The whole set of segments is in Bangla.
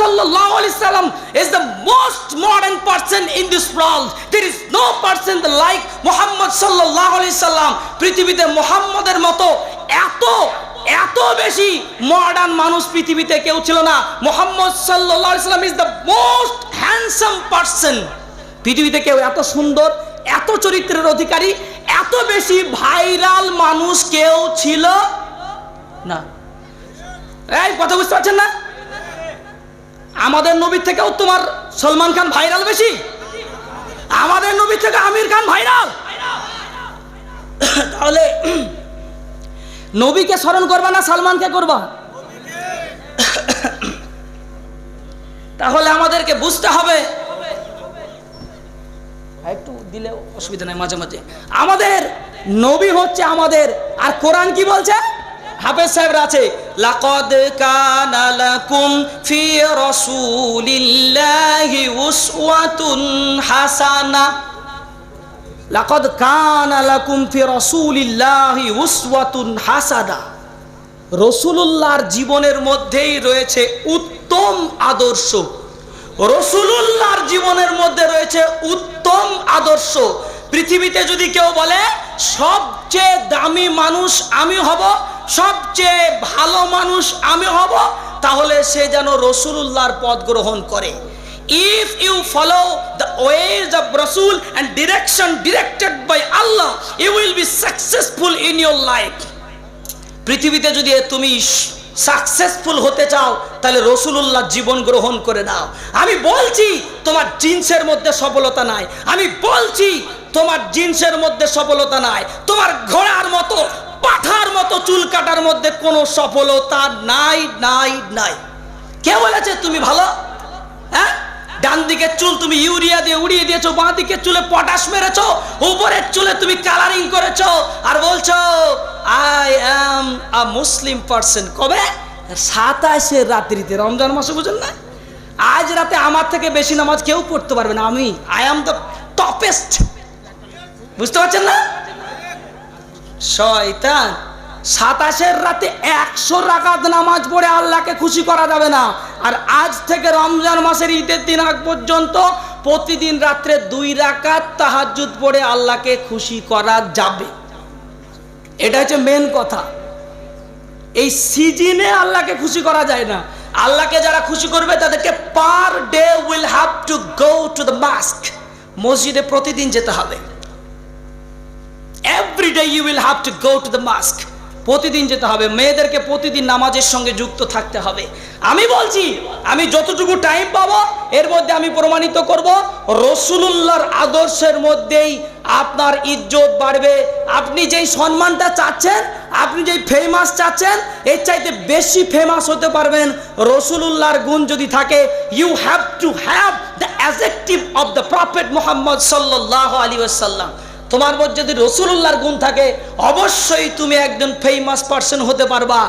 sallallahu alaihi wasallam is the most modern person in this world. There is no person like Muhammad sallallahu alaihi wasallam. পৃথিবীতে মুহাম্মদের মতো এত এত বেশি মডার্ন মানুষ পৃথিবীতে কেউ ছিল না মোহাম্মদ আলাইহি সাল্লাম is the most handsome person পৃথিবীতে কেউ এত সুন্দর, এত চরিত্রের অধিকারী, এত বেশি ভাইরাল মানুষ কেউ ছিল না এই, কথা বুঝতে পারছেন না আমাদের নবীর থেকেও তোমার সলমান খান ভাইরাল বেশি। আমাদের নবীর থেকে আমির খান ভাইরাল। তাহলে নবীকে স্মরণ করবা না সালমানকে করবা? তাহলে আমাদেরকে বুঝতে হবে। একটু দিলে অসুবিধা নাই মাঝে মাঝে। আমাদের নবী হচ্ছে আমাদের। আর কোরআন কি বলছে? হাফেজ সাহেব আছে, লাকাদ কানা লাকুম ফি রাসূলিল্লাহি উসওয়াতুন হাসানা। লাকাদ কানা লাকুম ফি রাসূলিল্লাহি উসওয়াতুন হাসানা। রসুলুল্লাহর জীবনের মধ্যেই রয়েছে উত্তম আদর্শ। রসুলুল্লাহর জীবনের মধ্যে রয়েছে উত্তম আদর্শ। পৃথিবীতে যদি কেউ বলে, সবচেয়ে দামি মানুষ আমি হব সবচেয়ে ভালো মানুষ আমি হব, তাহলে সে যেন রসুলুল্লাহর পথ গ্রহণ করে। If you follow the ways of Rasul and direction directed by Allah you will be successful in your life পৃথিবীতে যদি তুমি সাকসেসফুল হতে চাও, তাহলে রসুলুল্লাহ জীবন গ্রহণ করে নাও। আমি বলছি, তোমার জিন্সের মধ্যে সফলতা নাই। আমি বলছি, তোমার জিন্সের মধ্যে সফলতা নাই। তোমার ঘোড়ার মতো পাঠার মতো চুল কাটার মধ্যে কোনো সফলতা নাই নাই নাই। কে বলেছে তুমি ভালো? হ্যাঁ? ডান দিকের চুল তুমি ইউরিয়া দিয়ে উড়িয়ে দিয়েছ, বাঁ দিকের চুলে পটাশ মেরেছো, উপরের চুলে তুমি কালারিং করেছ আর বলছো I am a Muslim person কবে? সাতাশে রাত্রিতে, রমজান মাসে, বুঝেন না? আজ রাতে আমার থেকে বেশি নামাজ কেউ পড়তে পারবে না, আমি আই অ্যাম দ্য টপেস্ট বুঝতে পারছেন না? শয়তান, সাতাশের রাতে একশো রাকাত নামাজ পড়ে আল্লাহকে খুশি করা যাবে না। আর আজ থেকে রমজান মাসের ঈদের দিন আগ পর্যন্ত প্রতিদিন রাত্রে দুই রাকাত তাহাজুদ পড়ে আল্লাহকে খুশি করা যাবে। এটা হচ্ছে মেন কথা। এই সিজনে আল্লাহকে খুশি করা যায় না। আল্লাহকে যারা খুশি করবে, তাদেরকে per day will have to go to the mosque মসজিদে প্রতিদিন যেতে হবে। Every day you will have to go to the mosque প্রতিদিন যেতে হবে। মেয়েদেরকে প্রতিদিন নামাজের সঙ্গে যুক্ত থাকতে হবে। আমি বলছি, আমি যতটুকু টাইম পাবো, এর মধ্যে আমি প্রমাণিত করব, রসুলুল্লাহর আদর্শের মধ্যেই আপনার ইজ্জত বাড়বে। আপনি যেই সম্মানটা চাচ্ছেন, আপনি যেই ফেমাস চাচ্ছেন, এর চাইতে বেশি ফেমাস হতে পারবেন রসুলুল্লাহর গুণ যদি থাকে you have to have the adjective of the prophet Mohammad সাল্লাহ আলী আসাল্লাম তোমার মধ্যে যদি রসুল্লাহর গুণ থাকে, অবশ্যই তুমি একজন ফেমাস পার্সন হতে পারবা।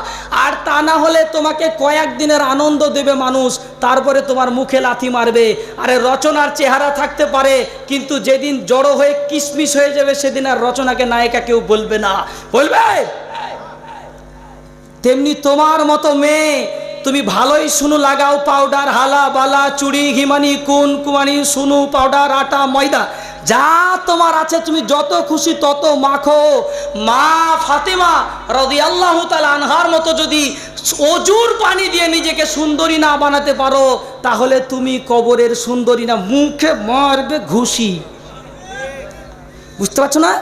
আর তা না হলে তোমাকে কয়েক দিনের আনন্দ দেবে মানুষ, তারপরে তোমার মুখে লাথি মারবে। আরে রচনার চেহারা থাকতে পারে, কিন্তু যেদিন জড়ো হয়ে কিসমিস হয়ে যাবে, সেদিন আর রচনাকে নায়িকা কেউ বলবে না। বলবে? তেমনি তোমার মতো মেয়ে, তুমি ভালোই শুনু, লাগাও পাউডার হালা, বালা, চুড়ি, ঘিমানি, কুন, কুমানি সুনু পাউডার আটা, ময়দা। যা তোমার আছে, তুমি যত খুশি তত মাখো। মা ফাতেমা রদি আল্লাহ আনহার মতো যদি অজুর পানি দিয়ে নিজেকে সুন্দরী না বানাতে পারো, তাহলে তুমি কবরের সুন্দরী না, মুখে মারবে ঘুষি। বুঝতে পারছ না?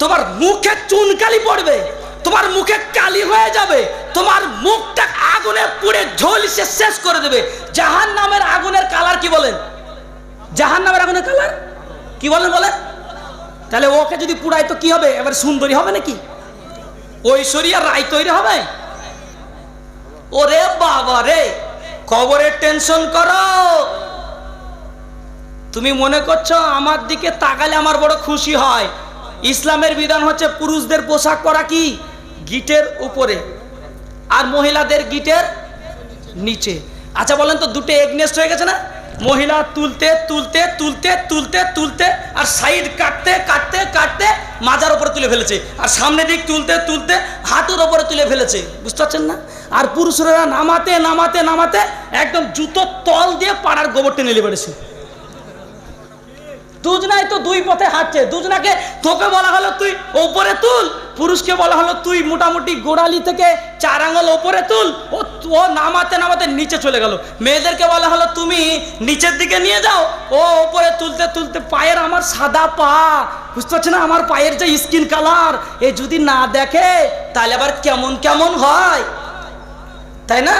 তোমার মুখে চুনকালি পড়বে, তোমার মুখে কালি হয়ে যাবে, তোমার মুখটা আগুনে পুড়ে ঝলসে শেষ করে দেবে। জাহান নামের আগুনের কালার কি বলেন? জাহান নামের আগুনের কালার? কি বলেন বলেন? তাহলে ওকে যদি পুড়াই তো কি হবে? এবার সুন্দরী হবে নাকি? ঐশ্বরিয়া রায় তৈরি হবে? ওরে বাবা রে, কবরের টেনশন করো। তুমি মনে করছ আমার দিকে তাকালে আমার বড় খুশি হয়? ইসলামের বিধান হচ্ছে পুরুষদের পোশাক পরা কি? গিটের উপরে। আর মহিলাদের গিটের নিচে। আচ্ছা বলেন তো, দুটো এগনেস্ট হয়ে গেছে না? মহিলা তুলতে তুলতে তুলতে তুলতে তুলতে, আর সাইড কাটতে কাটতে কাটতে মাজার ওপরে তুলে ফেলেছে। আর সামনের দিক তুলতে তুলতে হাঁটুর ওপরে তুলে ফেলেছে। বুঝতে পারছেন না? আর পুরুষরা নামাতে নামাতে নামাতে একদম জুতো তল দিয়ে পাড়ার গোবর টেনে বেড়েছে। দুজনাই তো দুই পথে হাঁটছে। দুজনাকে তোকে বলা হলো, তুই ওপরে তুল। পুরুষকে বলা হলো, তুই মোটামুটি গোড়ালি থেকে চার আঙুল ওপরে তুল, ও ও নামাতে নামাতে নিচে চলে গেল। মেয়েদেরকে বলা হলো, তুমি নিচের দিকে নিয়ে যাও, ও ওপরে তুলতে তুলতে পায়ের আমার সাদা পা, বুঝতে পারছি না? আমার পায়ের যে স্কিন কালার, এ যদি না দেখে, তাহলে আবার কেমন কেমন হয়? তাই না?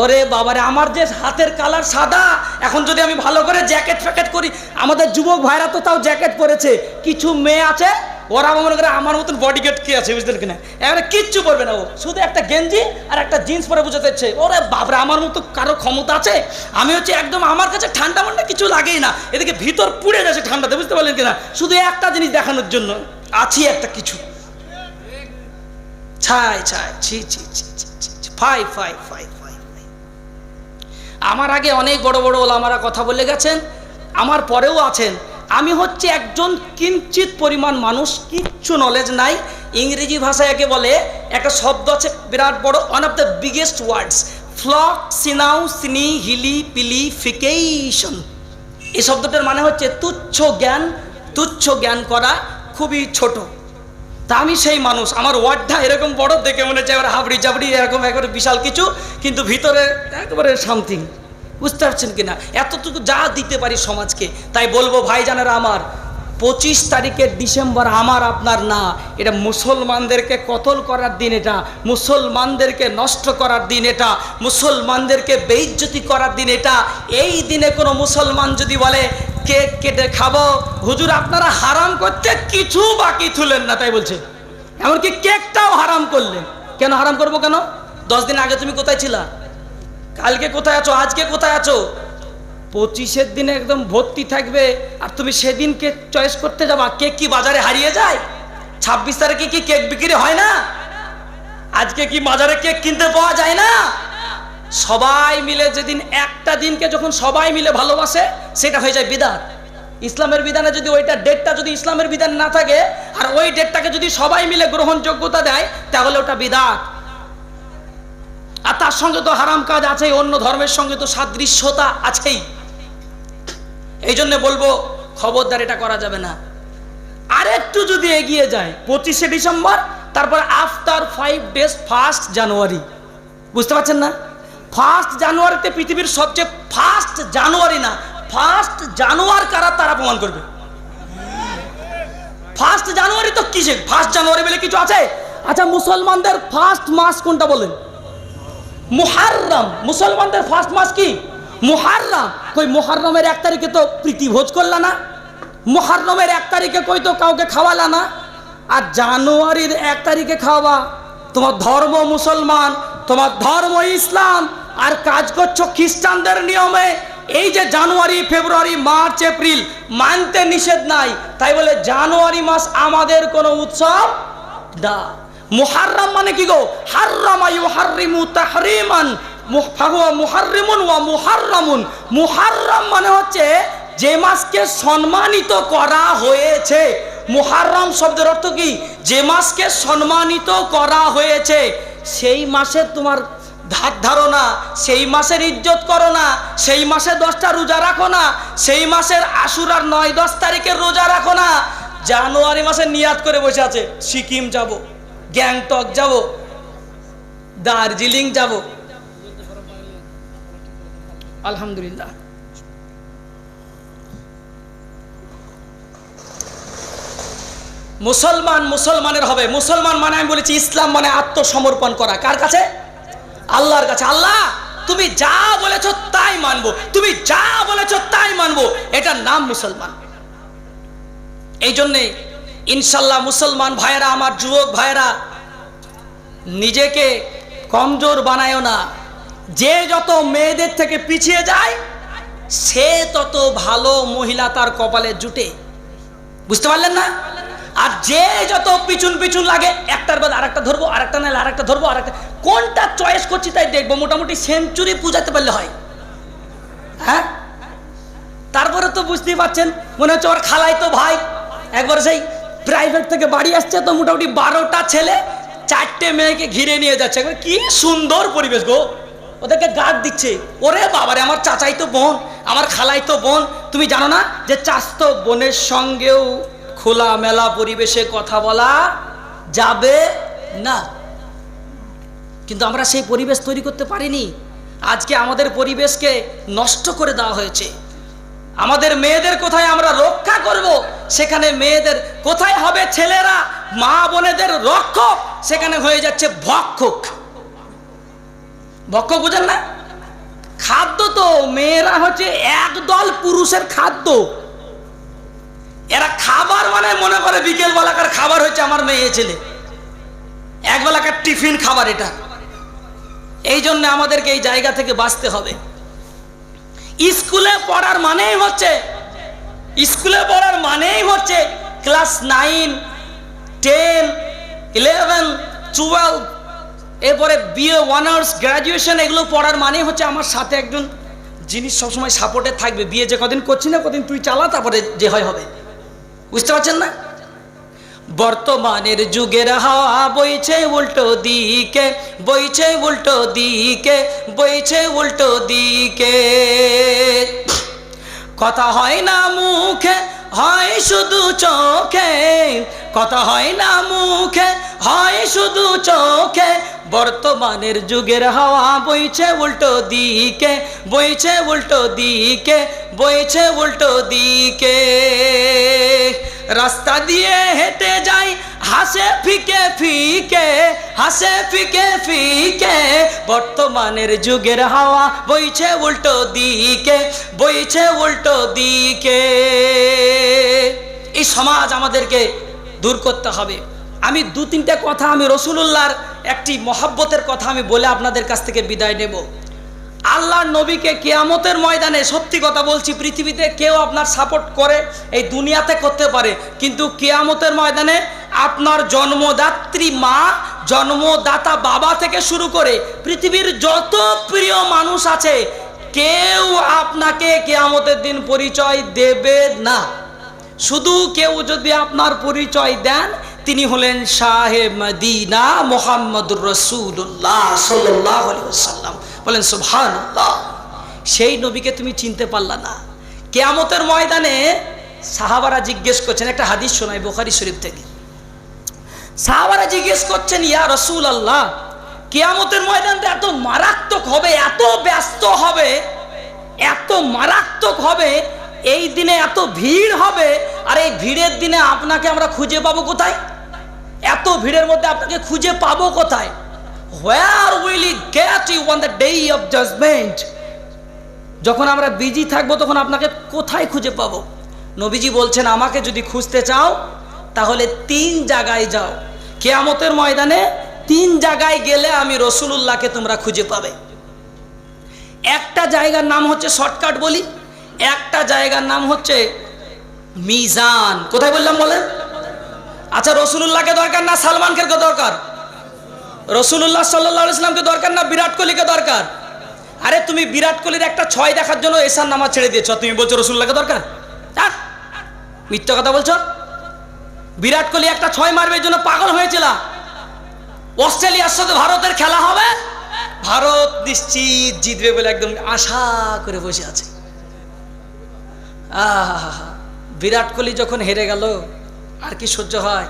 ওরে বাবারে, আমার যে হাতের কালার সাদা, এখন যদি আমি ভালো করে জ্যাকেট ফ্যাকেট করি, আমাদের যুবক ভাইরা তো তাও জ্যাকেট পরেছে। কিছু মেয়ে আছে ওরা মনে করে আমার মতন বডি গার্ড কে আছে, বুঝলেন কিনা? এবারে কিচ্ছু করবে না ও। শুধু একটা গেঞ্জি আর একটা জিন্স পরে বুঝাতে হচ্ছে ওরে বাবরে আমার মতো কারও ক্ষমতা আছে? আমি হচ্ছে একদম আমার কাছে ঠান্ডা মান্ডা কিছু লাগেই না। এদিকে ভিতর পুড়ে যাচ্ছে ঠান্ডাতে, বুঝতে পারলেন কিনা? শুধু একটা জিনিস দেখানোর জন্য, আছি একটা কিছু। ছাই ছাই, ছি ছি ছি ফাই ফাই ফাই ফাই। আমার আগে অনেক বড় বড় ওলামারা কথা বলে গেছেন, আমার পরেও আছেন। আমি হচ্ছে একজন কিঞ্চিত পরিমাণ মানুষ, কিচ্ছু নলেজ নাই। ইংরেজি ভাষায় একে বলে একটা শব্দ আছে বিরাট বড় one of the biggest words flock সিনাউ সিনি হিলি পিলি ফিকেশন এই শব্দটার মানে হচ্ছে তুচ্ছ জ্ঞান তুচ্ছ জ্ঞান করা, খুবই ছোট। তা আমি সেই মানুষ, আমার ওয়ার্ডটা এরকম বড় দেখে মনে হচ্ছে এবার হাবড়ি জাবড়ি এরকম, একবারে বিশাল কিছু, কিন্তু ভিতরে একেবারে সামথিং বুঝতে পারছেন কিনা? এতটুকু যা দিতে পারি সমাজকে, তাই বলব ভাইজানেরা আমার, পঁচিশ তারিখের ডিসেম্বর আমার, আপনার না। এটা মুসলমানদেরকে কতল করার দিন এটা, মুসলমানদেরকে নষ্ট করার দিন এটা, মুসলমানদেরকে বেইজ্জতি করার দিন এটা। এই দিনে কোনো মুসলমান যদি বলে, কেক কেটে খাব, হুজুর আপনারা হারাম করতে কিছু বাকি তুলেন না, তাই বলছে। এমনকি কেকটাও হারাম করলেন। কেন হারাম করব কেন? দশ দিন আগে তুমি কোথায় ছিলা? কালকে কোথায় আছো? আজকে কোথায় আছো? পঁচিশের দিনে একদম ভর্তি থাকবে, আর তুমি সেদিনকে চয়েস করতে যাবা। কেক কি বাজারে হারিয়ে যায়? ছাব্বিশ তারিখে কি কেক বিক্রি হয় না? আজকে কি বাজারে কেক কিনতে পাওয়া যায় না? সবাই মিলে যেদিন একটা দিনকে যখন সবাই মিলে ভালোবাসে, সেটা হয়ে যায় বিদাত। ইসলামের বিধানে যদি ওইটা ডেটটা যদি ইসলামের বিধান না থাকে, আর ওই ডেটটাকে যদি সবাই মিলে গ্রহণযোগ্যতা দেয়, তাহলে ওটা বিদাত। আর তার সঙ্গে তো হারাম কাজ আছেই, অন্য ধর্মের সঙ্গে তো সাদৃশ্যতা আছেই। এই জন্য বলব, খবরদার এটা করা যাবে না। আরেকটু যদি এগিয়ে যায়, পঁচিশে ডিসেম্বর, তারপর after five days first January. বুঝতে পারছেন না? ফার্স্ট জানুয়ারিতে পৃথিবীর সবচেয়ে ফার্স্ট জানুয়ারি না, ফার্স্ট জানুয়ার কারা তারা প্রমাণ করবে? ফার্স্ট জানুয়ারি তো কিসে ফার্স্ট জানুয়ারি বলে কিছু আছে? আচ্ছা মুসলমানদের ফার্স্ট মাস কোনটা বলেন? মুহাররম। মুসলমানদের ফার্স্ট মাস কি? মুহাররম। কই, মুহাররমের এক তারিখে তো প্রীতি ভোজ করলা না? মুহাররমের এক তারিখে কই তো কাউকে খাওয়ালা না? আর জানুয়ারির এক তারিখে খাওয়া। তোমার ধর্ম মুসলমান, তোমার ধর্ম ইসলাম। আর কাজ করছ খ্রিস্টানদের নিয়মে। এই যে জানুয়ারি, ফেব্রুয়ারি, মার্চ, এপ্রিল, মানতে নিষেধ নাই। তাই বলে জানুয়ারি মাস আমাদের কোনো উৎসব না। মুহাররাম মানে কি গো? হাররামা ইউহাররিমু তাহরিমান। ফাহুয়া মুহাররিমুন ওয়া মুহাররামুন। মুহাররাম মানে হচ্ছে যে মাসকে সম্মানিত করা হয়েছে। মুহাররাম শব্দের অর্থ কি? যে মাসকে সম্মানিত করা হয়েছে। সেই মাসে তোমার ধার ধারো না, সেই মাসের ইজ্জত করো না, সেই মাসে দশটা রোজা রাখো না, সেই মাসের আশুরার নয় দশ তারিখের রোজা রাখো না। জানুয়ারি মাসে নিয়াত করে বসে আছে, সিকিম যাব। গ্যাংটক যাব, দার্জিলিং যাব। আলহামদুলিল্লাহ। মুসলমান মুসলমানের হবে। মুসলমান মানে আমি বলেছি ইসলাম মানে আত্মসমর্পণ করা। কার কাছে? আল্লাহর কাছে। আল্লাহ, তুমি যা বলেছ তাই মানবো। তুমি যা বলেছ তাই মানবো। এটার নাম মুসলমান। এই জন্যে ইনশাল্লাহ মুসলমান ভাইয়েরা, আমার যুবক ভাইয়েরা, নিজেকে কমজোর বানায়ও না। যে যত মেয়েদের থেকে পিছিয়ে যায়, সে তত ভালো মহিলা তার কপালে জুটে। বুঝতে পারলেন না? আর যে যত পিছন পিছন লাগে, একটার বাদ আরেকটা ধরবো, আরেকটা নাহলে আরেকটা ধরবো, আরেকটা কোনটা চয়েস করছি তাই দেখব, মোটামুটি সেঞ্চুরি পূজাতে পারলে হয়। হ্যাঁ? তারপরে তো বুঝতেই পারছেন, মনে হচ্ছে ওর খালাই তো ভাই, একবার সেই প্রাইভেট থেকে বাড়ি আসছে তো মোটামুটি বারোটা ছেলে চারটে মেয়েকে ঘিরে নিয়ে যাচ্ছে। কি সুন্দর পরিবেশ গো। ওদেরকে গার্ড দিচ্ছে। ওরে বাবারে, আমার চাচাই তো বোন, আমার খালাই তো বোন। তুমি জানো না যে চাস্ত বোনের সঙ্গেও খোলা মেলা পরিবেশে কথা বলা যাবে না। কিন্তু আমরা সেই পরিবেশ তৈরি করতে পারিনি। আজকে আমাদের পরিবেশকে নষ্ট করে দেওয়া হয়েছে। আমাদের মেয়েদের কোথায় আমরা রক্ষা করব? সেখানে মেয়েদের কোথায় হবে ছেলেরা? মা বোনেদের রক্ষক, সেখানে হয়ে যাচ্ছে ভক্ষক। ভক্ষক বুঝেন না? খাদ্য তো, মেয়েরা হচ্ছে একদল পুরুষের খাদ্য। এরা খাবার মানে মনে করে বিকেল বেলাকার খাবার হচ্ছে আমার মেয়ে ছেলে। এক বেলাকার টিফিন খাবার এটা। এই জন্য আমাদেরকে এই জায়গা থেকে বাঁচতে হবে। স্কুলে পড়ার মানেই হচ্ছে, স্কুলে পড়ার মানেই হচ্ছে class nine, ten, eleven, twelve, এরপরে বিএ, অনার্স গ্র্যাজুয়েশন এগুলো পড়ার মানেই হচ্ছে আমার সাথে একজন জিনিস সবসময় সাপোর্টে থাকবে। বিয়ে যে কদিন করছি না, কদিন তুই চালা, তারপরে যে হয় হবে। বুঝতে পারছেন না? বর্তমানের যুগের হাওয়া বইছে উল্টো দিকে, বইছে উল্টো দিকে, বইছে উল্টো দিকে। কথা হয় না মুখে, হয় শুধু চোখে। কথা হয় না মুখে, হয় শুধু চোখে। বর্তমানের যুগের হাওয়া বইছে উল্টো দিকে, বইছে উল্টো দিকে, বইছে উল্টো দিকে। রাস্তা দিয়ে হেঁটে যাই, হাসে ফিকে ফিকে, হাসে ফিকে ফিকে। বর্তমানের যুগের হাওয়া বইছে উল্টো দিকে, বইছে উল্টো দিকে। এই সমাজ আমাদেরকে দূর করতে হবে। আমি দু তিনটা কথা আমি রসুলুল্লাহর একটি মহাব্বতের কথা আমি বলে আপনাদের কাছ থেকে বিদায় নেব। আল্লাহর নবীকে কেয়ামতের ময়দানে সত্যি কথা বলছি, পৃথিবীতে কেউ আপনার সাপোর্ট করে, এই দুনিয়াতে করতে পারে। কিন্তু কেয়ামতের ময়দানে আপনার জন্মদাত্রী মা, জন্মদাতা বাবা থেকে শুরু করে পৃথিবীর যত প্রিয় মানুষ আছে, কেউ আপনাকে কেয়ামতের দিন পরিচয় দেবে না। শুধু কেউ যদি আপনার পরিচয় দেন তিনি হলেন শাহে মদিনা মোহাম্মদুর রসুল্লাহ সাল্লাহ সাল্লাম বলেন, সুবহানাল্লাহ। সেই নবীকে তুমি চিনতে পারলা না। কেয়ামতের ময়দানে সাহাবারা জিজ্ঞেস করছেন, একটা হাদিস শোনায় বোখারি শরীফ থেকে। সাহাবারা জিজ্ঞেস করছেন, ইয়া রসুল আল্লাহ কেয়ামতের ময়দানটা এত মারাত্মক হবে, এত ব্যস্ত হবে, এত মারাত্মক হবে, এই দিনে এত ভিড় হবে, আর এই ভিড়ের দিনে আপনাকে আমরা খুঁজে পাবো কোথায়? এত ভিড়ের মধ্যে আপনাকে খুঁজে পাবো কোথায়? Where will I get you on the day of judgement যখন আমরা বিজি থাকব, তখন আপনাকে কোথায় খুঁজে পাবো? নবীজি বলছেন, আমাকে যদি খুঁজতে চাও, তাহলে তিন জায়গায় যাও। কেয়ামতের ময়দানে তিন জায়গায় গেলে আমি রসুলুল্লাহকে তোমরা খুঁজে পাবে। একটা জায়গার নাম হচ্ছে শর্টকাট বলি, একটা জায়গার নাম হচ্ছে মিজান। কোথায় বললাম বলেন? আচ্ছা রসুলুল্লাহকে দরকার না সালমান খানকে দরকার রসুল্লাহ সাল্লাহ ইসলামকে দরকার না বিরাট কোহলিকে দরকার? আরে, তুমি বিরাট কোহলির একটা ছয় দেখার জন্য এসার নামা ছেড়ে দিয়েছ, তুমি বলছো রসুল্লাহকে দরকার? হ্যাঁ মিথ্যা কথা বলছো? বিরাট কোহলি একটা ছয় মারবে জন্য পাগল হয়েছিল। অস্ট্রেলিয়ার সাথে ভারতের খেলা হবে? ভারত নিশ্চিত জিতবে বলে একদম আশা করে বসে আছে। আহা, বিরাট কোহলি যখন হেরে গেল আর কি সহ্য হয়?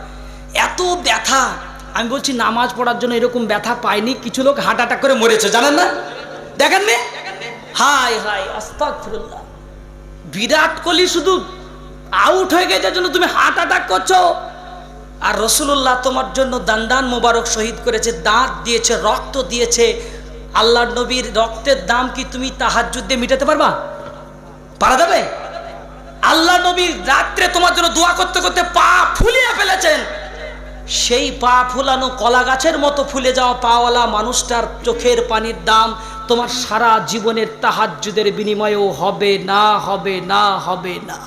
এত ব্যথা। আমি বলছি, নামাজ পড়ার জন্য এরকম ব্যথা পায়নি কিছু লোক হার্ট অ্যাটাক করে মরেছে, জানেন না? দেখেননি হাই হাই আস্তাগফিরুল্লাহ। বিরাট কোহলি শুধু আউট হয়ে গেছে জন্য তুমি হার্ট অ্যাটাক করছ। আর রসুল্লাহ তোমার জন্য দান্দান মোবারক শহীদ করেছে, দাঁত দিয়েছে, রক্ত দিয়েছে। আল্লাহ নবীর রক্তের দাম কি তুমি তাহার যুদ্ধে মিটাতে পারবা? পারা যাবে? আল্লাহ নবীর রাত্রে তোমার জন্য দোয়া করতে করতে পা ফুলিয়ে ফেলেছেন। সেই পা ফুলানো কলা গাছের মতো ফুলে যাওয়া পাওয়ালা মানুষটার চোখের পানির দাম তোমার সারা জীবনের তাহাজ্জুদের বিনিময়েও হবে না হবে না হবে না।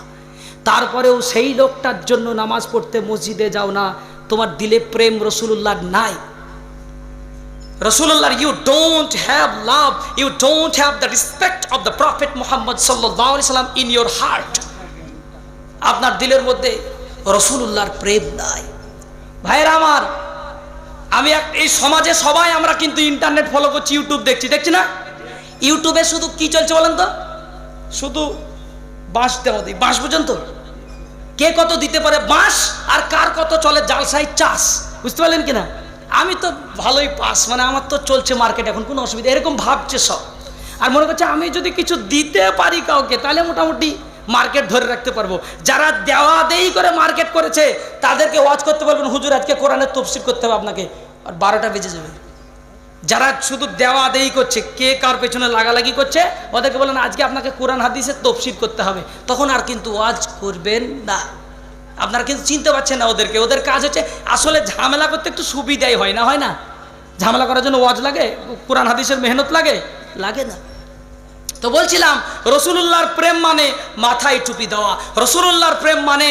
তারপরেও সেই লোকটার জন্য নামাজ পড়তে মসজিদে যাও না, তোমার দিলে প্রেম রসুল্লাহ নাই। রসুল্লাহ you don't have love you don't have the respect of the prophet Mohammad সাল্লাম ইন ইউর হার্ট আপনার দিলের মধ্যে রসুল্লাহর প্রেম নাই। ভাইয়েরা আমার, আমি এক এই সমাজে সবাই আমরা কিন্তু ইন্টারনেট ফলো করছি ইউটিউব দেখছি দেখছি না? ইউটিউবে শুধু কি চলছে বলেন তো? শুধু বাঁশ দেওয়া দিই বাঁশ পর্যন্ত কে কত দিতে পারে বাঁশ আর কার কত চলে জালসাই চাষ, বুঝতে পারলেন কিনা? আমি তো ভালোই পাস মানে আমার তো চলছে মার্কেট এখন, কোনো অসুবিধা এরকম ভাবছে সব। আর মনে করছে আমি যদি কিছু দিতে পারি কাউকে, তাহলে মোটামুটি মার্কেট ধরে রাখতে পারব। যারা দেওয়া দেই করে মার্কেট করেছে, তাদেরকে ওয়াজ করতে পারবেন হুজুর, আজকে কোরআনের তফসিল করতে হবে আপনাকে। আর বারোটা বেজে যাবে। যারা শুধু দেওয়া দেই করছে, কে কার পেছনে লাগালাগি করছে, ওদেরকে বলেন আজকে আপনাকে কোরআন হাদিসের তফসিল করতে হবে। তখন আর কিন্তু ওয়াজ করবেন না। আপনারা কিন্তু চিনতে পারছেন না ওদেরকে। ওদের কাজ হচ্ছে, আসলে ঝামেলা করতে একটু সুবিধাই হয় না হয় না? ঝামেলা করার জন্য ওয়াজ লাগে? কোরআন হাদিসের মেহনত লাগে? লাগে না। তো বলছিলাম, রসুলুল্লাহর প্রেম মানে মাথায় টুপি দেওয়া। রসুলুল্লাহর প্রেম মানে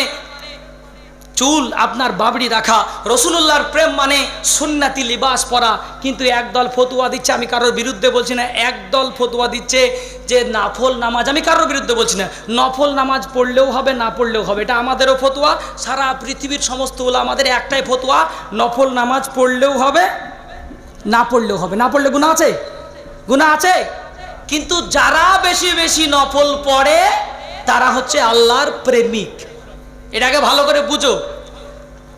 চুল আপনার বাবড়ি রাখা। রসুলুল্লাহর প্রেম মানে সুন্নাতি লিবাস পরা। কিন্তু একদল ফতুয়া দিচ্ছে, আমি কারোর বিরুদ্ধে বলছি না। একদল ফতুয়া দিচ্ছে যে নাফল নামাজ, আমি কারোর বিরুদ্ধে বলছি না। নফল নামাজ পড়লেও হবে, না পড়লেও হবে। এটা আমাদেরও ফতুয়া। সারা পৃথিবীর সমস্ত ওলা আমাদের একটাই ফতুয়া। নফল নামাজ পড়লেও হবে, না পড়লেও হবে। না পড়লে গুণা আছে? গুণা আছে? কিন্তু যারা বেশি বেশি নফল পড়ে, তারা হচ্ছে আল্লাহর প্রেমিক। এটাকে ভালো করে বুঝো।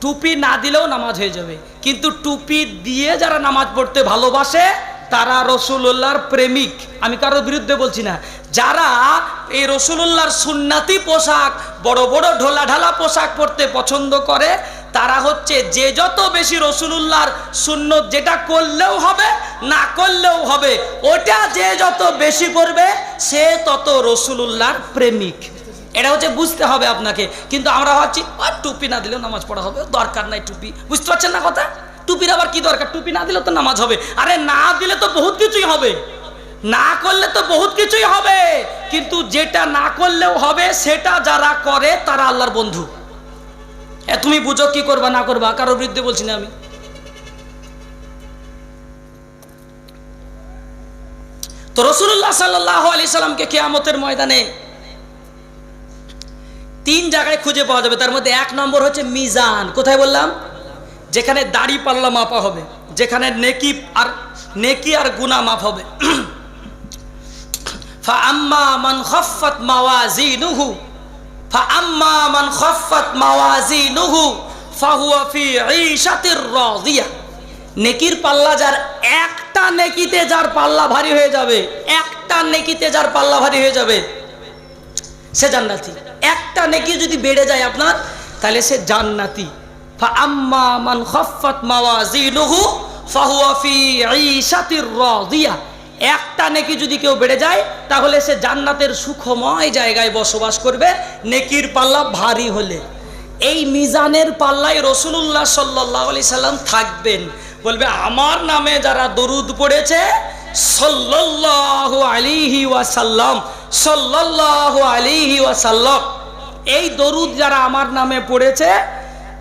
টুপি না দিলেও নামাজ হয়ে যাবে। কিন্তু টুপি দিয়ে যারা নামাজ পড়তে ভালোবাসে, তারা রসুল্লাহর প্রেমিক। আমি কারোর বিরুদ্ধে বলছি না। যারা এই রসুল্লাহর সুন্নাতি পোশাক, বড় বড় ঢোলা ঢালা পোশাক পরতে পছন্দ করে তারা হচ্ছে যে যত বেশি রসুলুল্লাহর সুন্নত যেটা করলেও হবে না করলেও হবে ওটা যে যত বেশি করবে সে তত রসুলুল্লাহর প্রেমিক। এটা হচ্ছে বুঝতে হবে আপনাকে। কিন্তু আমরা ভাবছি "ও, টুপি না দিলেও নামাজ পড়া হবে দরকার নাই টুপি। বুঝতে পারছেন না কথা? টুপির আবার কি দরকার? টুপি না দিলে তো নামাজ হবে। আরে না দিলে তো বহুত কিছুই হবে। না করলে তো বহুত কিছুই হবে। কিন্তু যেটা না করলেও হবে সেটা যারা করে তারা আল্লাহর বন্ধু। তুমি বুঝো কি করবা, না করবা? কারোর বিরুদ্ধে বলছি না আমি। তো রসুল্লাহ সাল্লাহ আলি সাল্লামকে কেয়ামতের ময়দানে তিন জায়গায় খুঁজে পাওয়া যাবে। তার মধ্যে এক নম্বর হচ্ছে মিজান। কোথায় বললাম? যেখানে দাড়ি পাল্লা মাপা হবে। যেখানে নেকি আর নেকি আর গুনা মাপ হবে। ফা আম্মা মান খফাত মাওয়াজিনুহু فأما من خفت موازينه فهو في عيشة راضية নেকির পাল্লা যার একটা নেকিতে যার পাল্লা ভারী হয়ে যাবে একটা নেকিতে যার পাল্লা ভারী হয়ে যাবে সে জান্নাতি একটা নেকি যদি বেড়ে যায় আপনার তাহলে সে জান্নাতি ফাআম্মা মান খাফফাত মাওয়াজিনুহু ফাহুয়া ফি ঈশাতির রাদিয়া একটা নেকি যদি কেউ বেড়ে যায়, তাহলে সে জান্নাতের সুখময় জায়গায় বসবাস করবে, নেকির পাল্লা ভারী হলে। এই মিজানের পাল্লায় রসুল্লাহ সাল্লাহ আলি সাল্লাম থাকবেন। বলবে, আমার নামে যারা দরুদ পড়েছে, সাল্লাল্লাহু আলিহি ওয়াসাল্লাম, সাল্লাল্লাহু আলিহি ওয়াসাল্লাম, এই দরুদ যারা আমার নামে পড়েছে,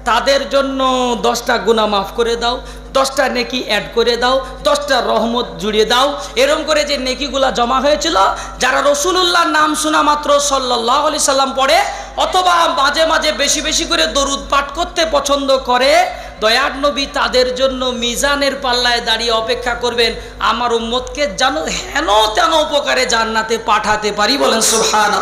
তাদের জন্য দশটা গুণা মাফ করে দাও দশটা নেকি অ্যাড করে দাও, দশটা রহমত জুড়িয়ে দাও। এরম করে যে নেকিগুলা জমা হয়েছিল, যারা রসুলুল্লাহর নাম শোনা মাত্র সাল্লাহ আলি সাল্লাম পড়ে, অথবা মাঝে মাঝে বেশি বেশি করে দরুদ পাঠ করতে পছন্দ করে, দয়ার নবী তাদের জন্য মিজানের পাল্লায় দাঁড়িয়ে অপেক্ষা করবেন, আমার উম্মতকে যেন হেন তেন উপকারে জান্নাতে পাঠাতে পারি বলেন সুহান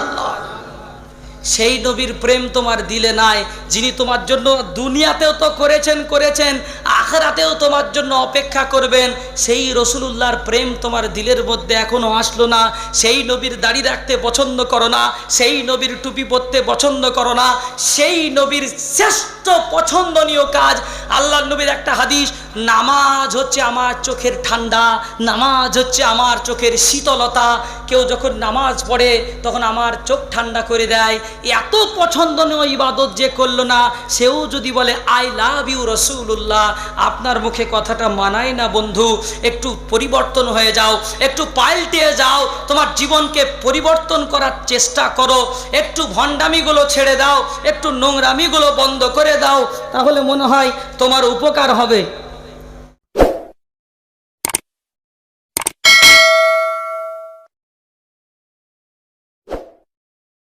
সেই নবীর প্রেম তোমার দিলে নাই, যিনি তোমার জন্য দুনিয়াতেও তো করেছেন করেছেন, আখরাতেও তোমার জন্য অপেক্ষা করবেন, সেই রসুলুল্লাহর প্রেম তোমার দিলের মধ্যে এখনও আসলো না, সেই নবীর দাড়ি রাখতে পছন্দ করো না, সেই নবীর টুপি পরতে পছন্দ করো না, সেই নবীর শ্রেষ্ঠ পছন্দনীয় কাজ আল্লাহ নবীর একটা হাদিস নামাজ হচ্ছে আমার চোখের ঠান্ডা, নামাজ হচ্ছে আমার চোখের শীতলতা। কেউ যখন নামাজ পড়ে, তখন আমার চোখ ঠান্ডা করে দেয়। এত পছন্দনীয় ইবাদত যে করল না। সেও যদি বলে, আই লাভ ইউ রসুল্লাহ আপনার মুখে কথাটা মানায় না বন্ধু। একটু পরিবর্তন হয়ে যাও, একটু পাল্টে যাও। তোমার জীবনকে পরিবর্তন করার চেষ্টা করো। একটু ভণ্ডামিগুলো ছেড়ে দাও, একটু নোংরামিগুলো বন্ধ করে দাও। তাহলে মনে হয় তোমার উপকার হবে।